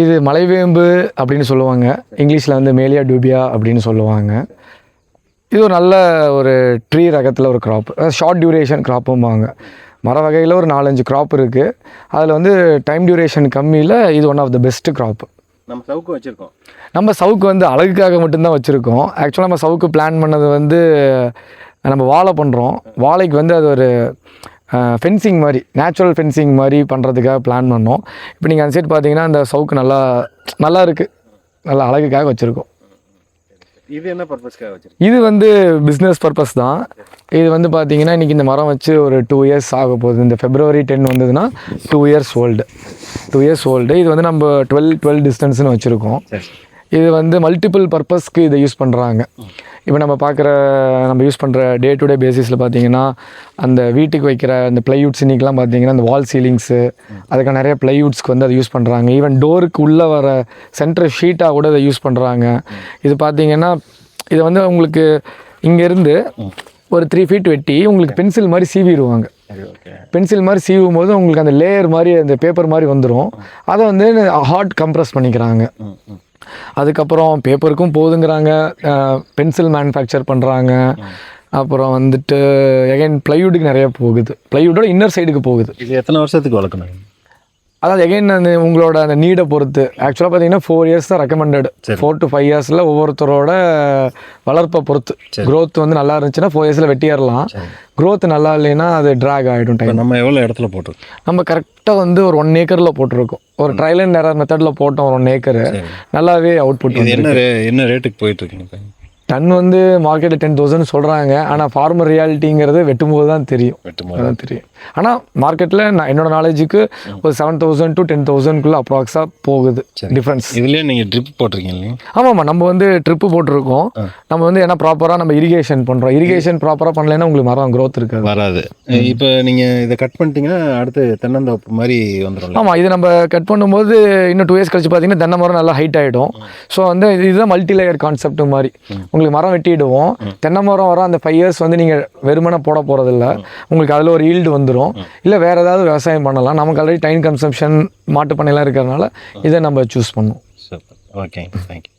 இது மலைவேம்பு அப்படின்னு சொல்லுவாங்க. இங்கிலீஷில் வந்து மேலியா டூபியா அப்படின்னு சொல்லுவாங்க. இது ஒரு நல்ல ஒரு ட்ரீ ரகத்தில் ஒரு க்ராப் ஷார்ட் டியூரேஷன் க்ராப்பும்பாங்க மர வகையில் ஒரு நாலஞ்சு க்ராப் இருக்குது அதில் வந்து டைம் டியூரேஷன் கம்மியில் இது one of the best crop நம்ம சவுக்கு வச்சிருக்கோம். நம்ம சவுக்கு வந்து அழகுக்காக மட்டும்தான் வச்சுருக்கோம். ஆக்சுவலாக நம்ம சவுக்கு பிளான் பண்ணது வந்து நம்ம வாழை பண்ணுறோம் வாழைக்கு வந்து அது ஒரு ஃபென்சிங் மாதிரி நேச்சுரல் ஃபென்சிங் மாதிரி பண்ணுறதுக்காக பிளான் பண்ணோம். இப்போ நீங்கள் அந்த சைடு பார்த்தீங்கன்னா அந்த சவுக்கு நல்லா நல்லா இருக்குது நல்லா அழகுக்காக வச்சுருக்கோம். இது என்ன பர்பஸ்க்காக வச்சிருக்கோம் இது வந்து பிஸ்னஸ் பர்பஸ் தான். இது வந்து பார்த்தீங்கன்னா இன்றைக்கி இந்த மரம் வச்சு ஒரு டூ இயர்ஸ் ஆக போகுது. இந்த ஃபெப்ரவரி டென் வந்ததுன்னா two years old two years old இது வந்து நம்ம டுவெல் டுவெல் டிஸ்டன்ஸ்னு வச்சுருக்கோம். சரி. இது வந்து மல்டிபிள் பர்பஸ்க்கு இதை யூஸ் பண்ணுறாங்க இப்போ நம்ம பார்க்குற நம்ம யூஸ் பண்ணுற டே டு டே பேசிஸில் பார்த்தீங்கன்னா அந்த வீட்டுக்கு வைக்கிற அந்த ப்ளைவுட்ஸ் இன்றைக்கெலாம் பார்த்தீங்கன்னா அந்த வால் சீலிங்ஸு அதுக்கான நிறைய ப்ளைவுட்ஸ்க்கு வந்து அதை யூஸ் பண்ணுறாங்க ஈவன் டோருக்கு உள்ளே வர சென்டர் ஷீட்டாக கூட இதை யூஸ் பண்ணுறாங்க இது பார்த்தீங்கன்னா இது வந்து உங்களுக்கு இங்கேருந்து ஒரு த்ரீ ஃபீட் வெட்டி உங்களுக்கு பென்சில் மாதிரி சீவிடுவாங்க. பென்சில் மாதிரி சீவும் போது உங்களுக்கு அந்த லேயர் மாதிரி அந்த பேப்பர் மாதிரி வந்துடும் அதை வந்து ஹார்ட் கம்ப்ரஸ் பண்ணிக்கிறாங்க. அதுக்கப்புறம் பேப்பருக்கும் போகுதுங்கிறாங்க பென்சில் மேனுஃபேக்சர் பண்ணுறாங்க அப்புறம் வந்துட்டு எகைன் ப்ளைவுட்டுக்கு நிறைய போகுது. ப்ளைவுட்டோட இன்னர் சைடுக்கு போகுது. இது எத்தனை வருஷத்துக்கு வளர்க்கணும்? அதாவது எகைன் அந்த உங்களோட அந்த நீடை பொறுத்து. ஆக்சுவலாக பார்த்தீங்கன்னா ஃபோர் இயர்ஸ் தான் ரெக்கமெண்டட் ஃபோர் டு ஃபைவ் இயர்ஸில் ஒவ்வொருத்தரோட வளர்ப்பை பொறுத்து. growth வந்து நல்லா இருந்துச்சுன்னா ஃபோர் இயர்ஸில் வெட்டிடலாம் growth நல்லா இல்லைன்னா அது ட்ராக் ஆகிடும் டைம் நம்ம எவ்வளோ இடத்துல போட்டிருக்கோம்? நம்ம கரெக்டாக வந்து ஒரு ஒன் ஏக்கரில் போட்டிருக்கோம். ஒரு ட்ரையல் அண்ட் எரர் மெத்தடில் போட்டோம் ஒரு ஒன் ஏக்கரு நல்லாவே அவுட்புட் இது என்ன ரே என்ன ரேட்டுக்கு போயிட்டு இருக்கீங்க இப்போ? டன் வந்து மார்க்கெட்டில் டென் தௌசண்ட் சொல்கிறாங்க ஆனால் ஃபார்மர் ரியாலிட்டிங்கிறது வெட்டும்போது தான் தெரியும். வெட்டும்போது. அதான் தெரியும். ஆனால் மார்க்கெட்டில் நான் என்னோட நாலேஜுக்கு ஒரு செவன் தௌசண்ட் டு டென் தௌசண்ட்குள்ளே அப்ராக்ஸாக போகுது. டிஃப்ரென்ஸ் இதுலேயே நீங்கள் ட்ரிப் போட்டிருக்கீங்க ஆமாம்மா. நம்ம வந்து ட்ரிப்பு போட்டிருக்கோம். நம்ம வந்து ஏன்னா ப்ராப்பராக நம்ம இரிகேஷன் பண்ணுறோம் இரிகேஷன் ப்ராப்பராக பண்ணலைன்னா உங்களுக்கு மரம் growth இருக்காது. வராது. இப்போ நீங்கள் இதை கட் பண்ணிட்டீங்கன்னா அடுத்து தென்னந்தோப்பு மாதிரி வந்துடும் ஆமாம் இது நம்ம கட் பண்ணும்போது இன்னும் டூ இயர்ஸ் கழிச்சு பார்த்தீங்கன்னா தென்னை மரம் நல்லா ஹைட் ஆகிடும் ஸோ வந்து இது- இதுதான் மல்டி லேயர் கான்செப்ட் மாதிரி உங்களுக்கு மரம் வெட்டிடுவோம். தென்னை மரம் வர அந்த ஃபைவ் இயர்ஸ் வந்து நீங்கள் வெறுமனே போட போகிறதில்ல உங்களுக்கு அதில் ஒரு ஈல்டு வந்துடும் இல்லை வேறு ஏதாவது விவசாயம் பண்ணலாம். நமக்கு ஆல்ரெடி டைம் கன்சம்ஷன் மாட்டு பண்ணையெல்லாம் இருக்கிறதுனால இதை நம்ம சூஸ் பண்ணுவோம். ஓகேங்க தேங்க்யூ